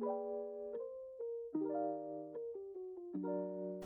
you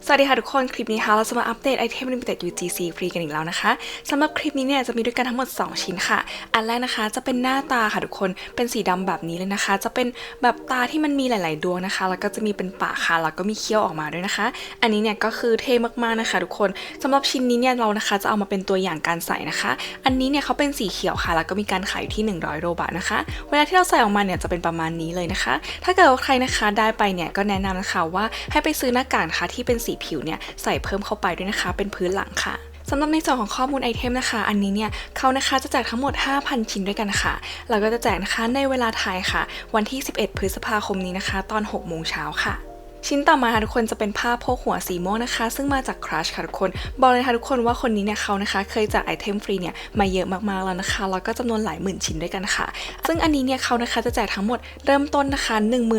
สวัสดีค่ะทุกคน คลิปนี้ค่ะเราจะมาอัปเดตไอเทม Limited UGC ฟรีกันอีกแล้วนะคะสำหรับคลิปนี้เนี่ยจะมีด้วยกันทั้งหมด 2 ชิ้นค่ะ อันแรกนะคะจะเป็นหน้าตาค่ะทุกคนเป็นสีดำแบบนี้เลยนะคะ จะเป็นแบบตาที่มันมีหลาย ๆ ดวงนะคะ แล้วก็จะมีเป็นปากค่ะแล้วก็มีเขี้ยวออกมาด้วยนะคะ อันนี้เนี่ยก็คือเท่มากๆนะคะ ทุกคนสำหรับชิ้นนี้เนี่ยเรานะคะจะเอามาเป็นตัวอย่างการใส่นะคะ อันนี้เนี่ยเขาเป็นสีเขียวค่ะ แล้วก็มีการขายอยู่ที่ 100 โรบาทนะคะ เวลาที่เราใส่ออกมาเนี่ยจะเป็นประมาณนี้เลยนะคะ ถ้าเกิดว่าใครนะคะได้ไปเนี่ยก็แนะนำนะคะว่าให้ไปซื้อหน้ากากนะคะที่เป็นสีผิวเนี่ยใส่เพิ่มเข้าไปด้วยนะคะ เป็นพื้นหลังค่ะสำหรับในส่วนของข้อมูลไอเทมนะคะ อันนี้เนี่ยเขานะคะจะแจกทั้งหมด 5,000 ชิ้นด้วยกันค่ะ เราก็จะแจกนะคะในเวลาไทยค่ะ วันที่ 11 พฤษภาคมนี้นะคะ ตอน 6 โมงเช้าค่ะ ชิ้นต่อมาค่ะทุกคนจะเป็นผ้าโพกหัวสีม่วงนะคะ ซึ่งมาจากครัชค่ะทุกคน บอกเลยค่ะทุกคนว่าคนนี้เนี่ยเขานะคะ เคยแจกไอเทมฟรีเนี่ยมาเยอะมากๆแล้วนะคะแล้วก็จำนวนหลายหมื่นชิ้นด้วยกันค่ะ ซึ่งอันนี้เนี่ยเขานะคะจะแจกทั้งหมดเริ่มต้นนะคะ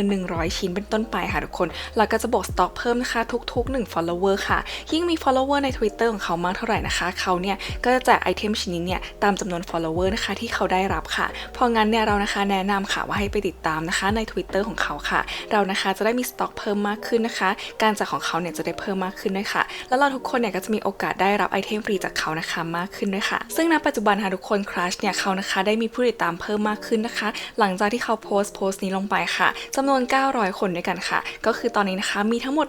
1100 ชิ้นเป็นต้นไปค่ะทุกคนแล้วก็จะบวกสต็อกเพิ่มนะคะ ทุกๆ 1 follower ค่ะ ยิ่งมี follower ใน Twitter ของเขามากเท่าไหร่นะคะเขาเนี่ยก็จะแจกไอเทมชิ้นนี้เนี่ยตามจำนวน follower นะคะที่เขาได้รับค่ะเพราะงั้นเนี่ยเรานะคะแนะนำค่ะว่าให้ไปติดตามนะคะใน Twitter ของเขาค่ะ เรานะคะจะได้มีสต็อกเพิ่มมากขึ้นนะคะ การจัดของเขาเนี่ยจะได้เพิ่มมากขึ้นด้วยค่ะ แล้วเราทุกคนเนี่ยก็จะมีโอกาสได้รับไอเทมฟรีจากเขานะคะมากขึ้นด้วยค่ะ ซึ่งณปัจจุบันค่ะทุกคนครัชเนี่ยเขานะคะได้มีผู้ติดตามเพิ่มมากขึ้นนะคะ หลังจากที่เขาโพสต์โพสต์นี้ลงไปค่ะจำนวน 900 คนด้วยกันค่ะ ก็คือตอนนี้นะคะมีทั้งหมด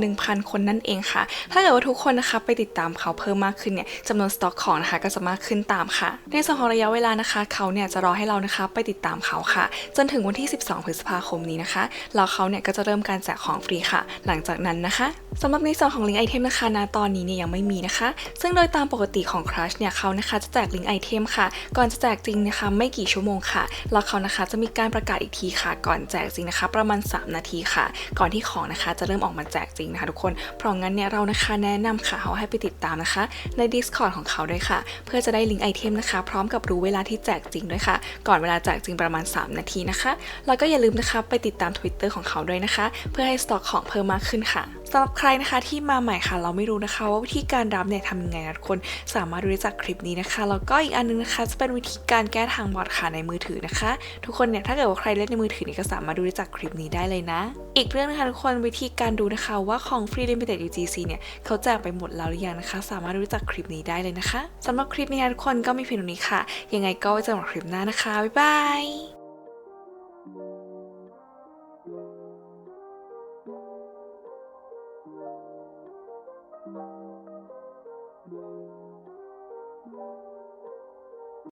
11,000 คนนั่นเองค่ะ ถ้าเกิดว่าทุกคนนะคะไปติดตามเขาเพิ่มมากขึ้นเนี่ยจำนวนสต็อกของนะคะก็จะมากขึ้นตามค่ะ ในส่วนของระยะเวลานะคะ เขาเนี่ยจะรอให้เรานะคะไปติดตามเขาค่ะ จนถึงวันที่ 12 พฤษภาคมนี้นะคะแล้วเขาเนี่ยก็จะเริ่มการแจกของฟรีค่ะ หลังจากนั้นนะคะสำหรับในส่วนของลิงก์ไอเทมนะคะณตอนนี้เนี่ยยังไม่มีนะคะ ซึ่งโดยตามปกติของ Crush เนี่ยเขานะคะจะแจกลิงก์ไอเทมค่ะ ก่อนจะแจกจริงนะคะไม่กี่ชั่วโมงค่ะ แล้วเขานะคะจะมีการประกาศอีกทีค่ะ ก่อนแจกจริงนะคะ ประมาณ 3 นาทีค่ะ ก่อนที่ของนะคะจะเริ่มออกมาแจกจริงนะคะ ทุกคน เพราะงั้นเนี่ยเรานะคะแนะนำค่ะเขาให้ไปติดตามนะคะ ใน Discord ของเขาด้วยค่ะ เพื่อจะได้ลิงก์ไอเทมนะคะ พร้อมกับรู้เวลาที่แจกจริงด้วยค่ะ ก่อนเวลาแจกจริงประมาณ 3 นาทีนะคะ แล้วก็อย่าลืมนะคะไปติดตาม Twitter ของเขาด้วยนะคะ เพื่อให้สตอกของเพิ่มมากขึ้นค่ะสำหรับใครนะคะที่มาใหม่ค่ะ เราไม่รู้นะคะ ว่าวิธีการรับเนี่ยทำยังไงนะทุกคนสามารถดูได้จากคลิปนี้นะคะแล้วก็อีกอันนึงนะคะ จะเป็นวิธีการแก้ทางบอทค่ะในมือถือนะคะ ทุกคนเนี่ยถ้าเกิดว่าใครเล่นในมือถือนี่ก็สามารถดูได้จากคลิปนี้ได้เลยนะ อีกเรื่องนะคะทุกคนวิธีการดูนะคะว่าของ Free Limited UGC เนี่ยเขาแจกไปหมดแล้วหรือยังนะคะ สามารถดูได้จากคลิปนี้ได้เลยนะคะสำหรับคลิปนี้นะทุกคนก็มีเพียงเท่านี้ค่ะ ยังไงก็ไว้เจอกันคลิปหน้านะคะบ๊ายบาย